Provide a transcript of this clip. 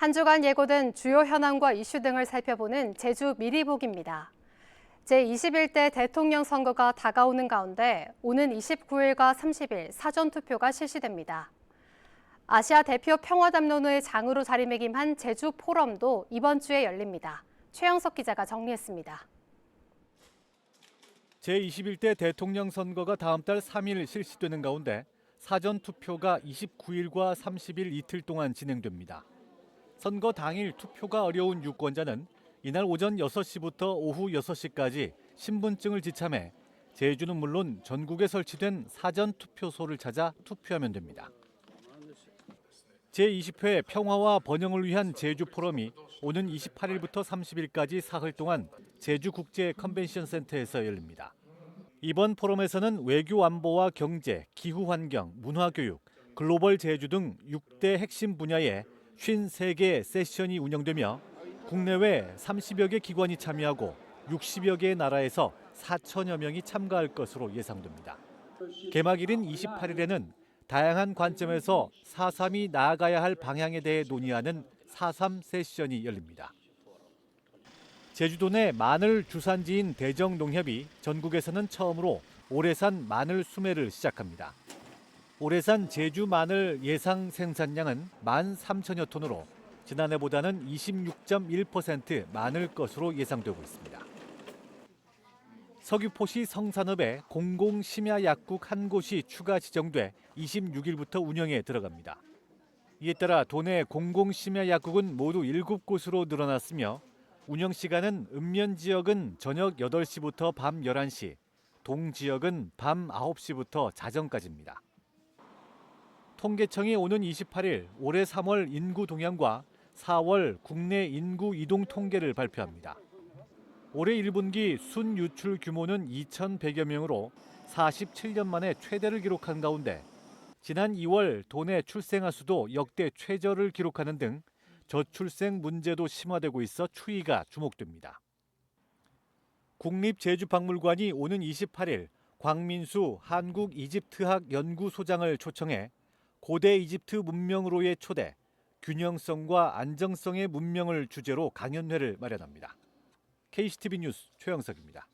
한 주간 예고된 주요 현황과 이슈 등을 살펴보는 제주 미리보기입니다. 제21대 대통령 선거가 다가오는 가운데 오는 29일과 30일 사전투표가 실시됩니다. 아시아 대표 평화담론의 장으로 자리매김한 제주 포럼도 이번 주에 열립니다. 최영석 기자가 정리했습니다. 제21대 대통령 선거가 다음 달 3일 실시되는 가운데 사전 투표가 29일과 30일 이틀 동안 진행됩니다. 선거 당일 투표가 어려운 유권자는 이날 오전 6시부터 오후 6시까지 신분증을 지참해 제주는 물론 전국에 설치된 사전 투표소를 찾아 투표하면 됩니다. 제20회 평화와 번영을 위한 제주 포럼이 오는 28일부터 30일까지 사흘 동안 제주 국제 컨벤션 센터에서 열립니다. 이번 포럼에서는 외교 안보와 경제, 기후 환경, 문화 교육, 글로벌 제주 등 6대 핵심 분야의 53개 세션이 운영되며 국내외 30여 개 기관이 참여하고 60여 개의 나라에서 4천여 명이 참가할 것으로 예상됩니다. 개막일인 28일에는 다양한 관점에서 4.3이 나아가야 할 방향에 대해 논의하는 4.3 세션이 열립니다. 제주도 내 마늘 주산지인 대정농협이 전국에서는 처음으로 올해산 마늘 수매를 시작합니다. 올해산 제주 마늘 예상 생산량은 1만 3천여 톤으로 지난해보다는 26.1% 많을 것으로 예상되고 있습니다. 서귀포시 성산읍에 공공심야약국 한 곳이 추가 지정돼 26일부터 운영에 들어갑니다. 이에 따라 도내 공공심야약국은 모두 7곳으로 늘어났으며 운영 시간은 읍면 지역은 저녁 8시부터 밤 11시, 동 지역은 밤 9시부터 자정까지입니다. 통계청이 오는 28일 올해 3월 인구 동향과 4월 국내 인구 이동 통계를 발표합니다. 올해 1분기 순 유출 규모는 2,100여 명으로 47년 만에 최대를 기록한 가운데 지난 2월 도내 출생아 수도 역대 최저를 기록하는 등 저출생 문제도 심화되고 있어 추이가 주목됩니다. 국립제주박물관이 오는 28일 광민수 한국 이집트학 연구소장을 초청해 고대 이집트 문명으로의 초대, 균형성과 안정성의 문명을 주제로 강연회를 마련합니다. KCTV 뉴스 최영석입니다.